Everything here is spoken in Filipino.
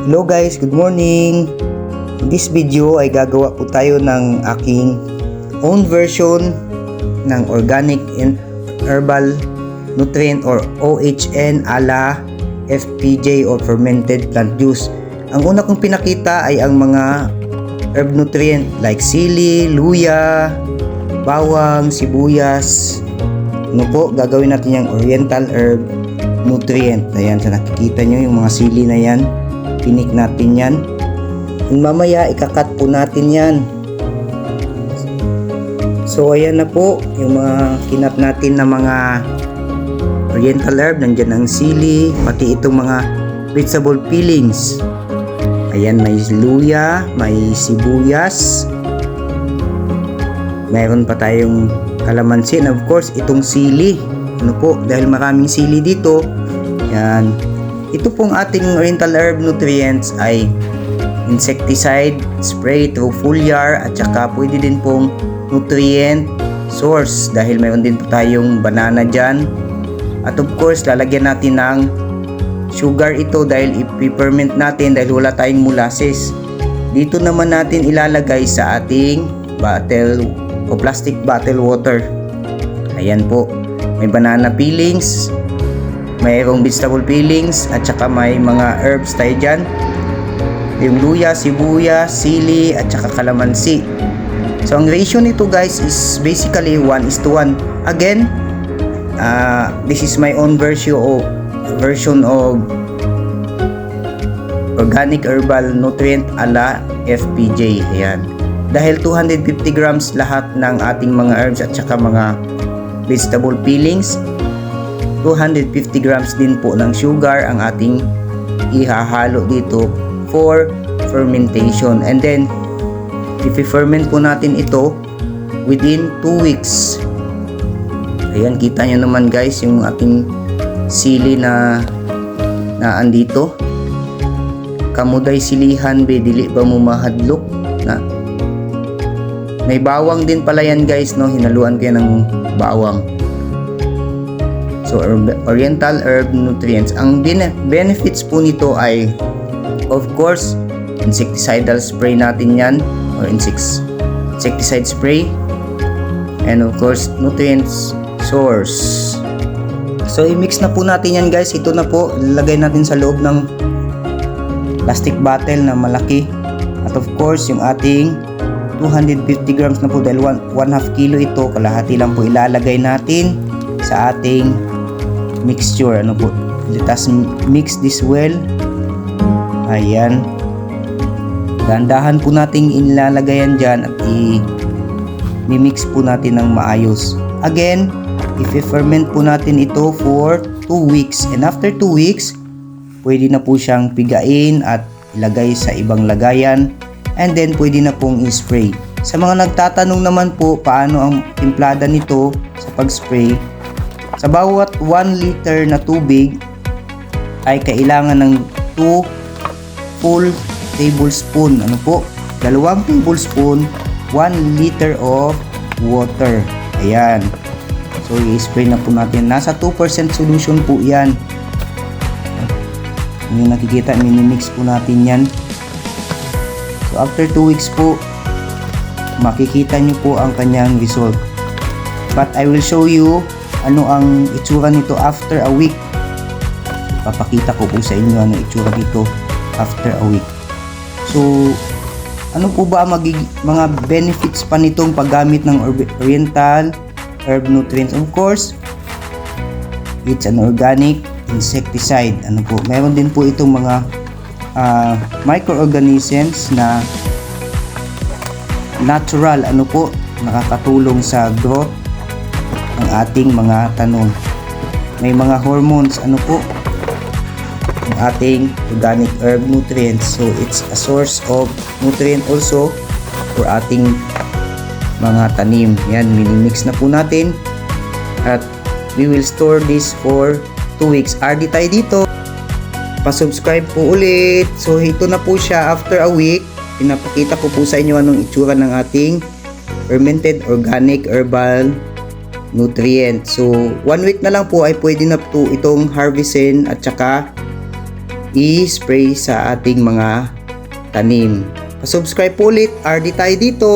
Hello guys, good morning! In this video ay gagawa po tayo ng aking own version ng organic and herbal nutrient or OHN ala FPJ or fermented plant juice. Ang una kong pinakita ay ang mga herb nutrient like sili, luya, bawang, sibuyas. Ano po, gagawin natin yung oriental herb nutrient. Ayan, sa nakikita nyo yung mga sili na yan. Pinik natin yan. And mamaya, ikakat po natin yan. So, ayan na po, yung mga kinat natin na mga oriental herb. Nandyan ang sili, pati itong mga vegetable peelings. Ayan, may luya, may sibuyas. Mayroon pa tayong kalamansi and of course, itong sili. Ano po, dahil maraming sili dito, yan. Ito pong ating oriental herb nutrients ay insecticide, spray through foliar, at saka pwede din pong nutrient source dahil mayroon din po tayong banana dyan. At of course, lalagyan natin ng sugar ito dahil i-ferment natin dahil wala tayong molasses. Dito naman natin ilalagay sa ating bottle o plastic bottle water. Ayan po. May banana peelings, mayroong vegetable peelings, at saka may mga herbs tayo dyan. Yung luya, sibuyas, sili, at saka kalamansi. So, ang ratio nito guys is basically 1 is to 1. Again, uh, this is my own version of, version of organic herbal nutrient ala FPJ. Ayan. Dahil 250 grams lahat ng ating mga herbs at saka mga vegetable peelings, 250 grams din po ng sugar ang ating ihahalo dito for fermentation. And then, i-ferment po natin ito within 2 weeks. Ayan, kita nyo naman guys yung ating sili na na andito. Kamuday silihan be, dili ba mo mahadlok na may bawang din pala yan guys, no? Hinaluan ko yan ng bawang. So, oriental herb nutrients. Ang bene- benefits po nito ay, of course, insecticidal spray natin yan, or insecticide spray, and of course, nutrients source. So, i-mix na po natin yan guys. Ito na po, lalagay natin sa loob ng plastic bottle na malaki. At of course, yung ating 250 grams na po dahil 1 half kilo ito kalahati lang po ilalagay natin sa ating mixture ano po. Let us mix this well. Ayan. Dandahan po nating ilalagay yan dyan at i mix po natin ng maayos. Again i-ferment po natin ito for 2 weeks. And after 2 weeks pwede na po siyang pigain at ilagay sa ibang lagayan. And then pwede na pong i-spray. Sa mga nagtatanong naman po paano ang timplada nito sa pag-spray, sa bawat 1 liter na tubig ay kailangan ng 2 full tablespoon. Ano po? Dalawang tablespoon, 1 liter of water. Ayan. So, i-spray na po natin. Nasa 2% solution po yan. Yung nakikita, minimix po natin yan. So after 2 weeks po, makikita nyo po ang kanyang result. But I will show you ano ang itsura nito after a week. Papakita ko po sa inyo ano itsura dito after a week. So, ano po ba magig- mga benefits pa nitong paggamit ng oriental herb nutrients? Of course, it's an organic insecticide. Ano po? Meron din po itong mga uh, microorganisms na natural ano po nakakatulong sa growth ating mga tanong. May mga hormones ano po? Ng ating organic herb nutrients. So it's a source of nutrient also for ating mga tanim. Yan minimix na po natin. At we will store this for 2 weeks. RD tayo dito. Pa-subscribe po ulit. So, ito na po siya. After a week. Pinapakita ko po sa inyo anong itsura ng ating fermented organic herbal nutrient. So, one week na lang po ay pwede na po itong harvestin at saka i-spray sa ating mga tanim. Pasubscribe po ulit. RD tayo dito!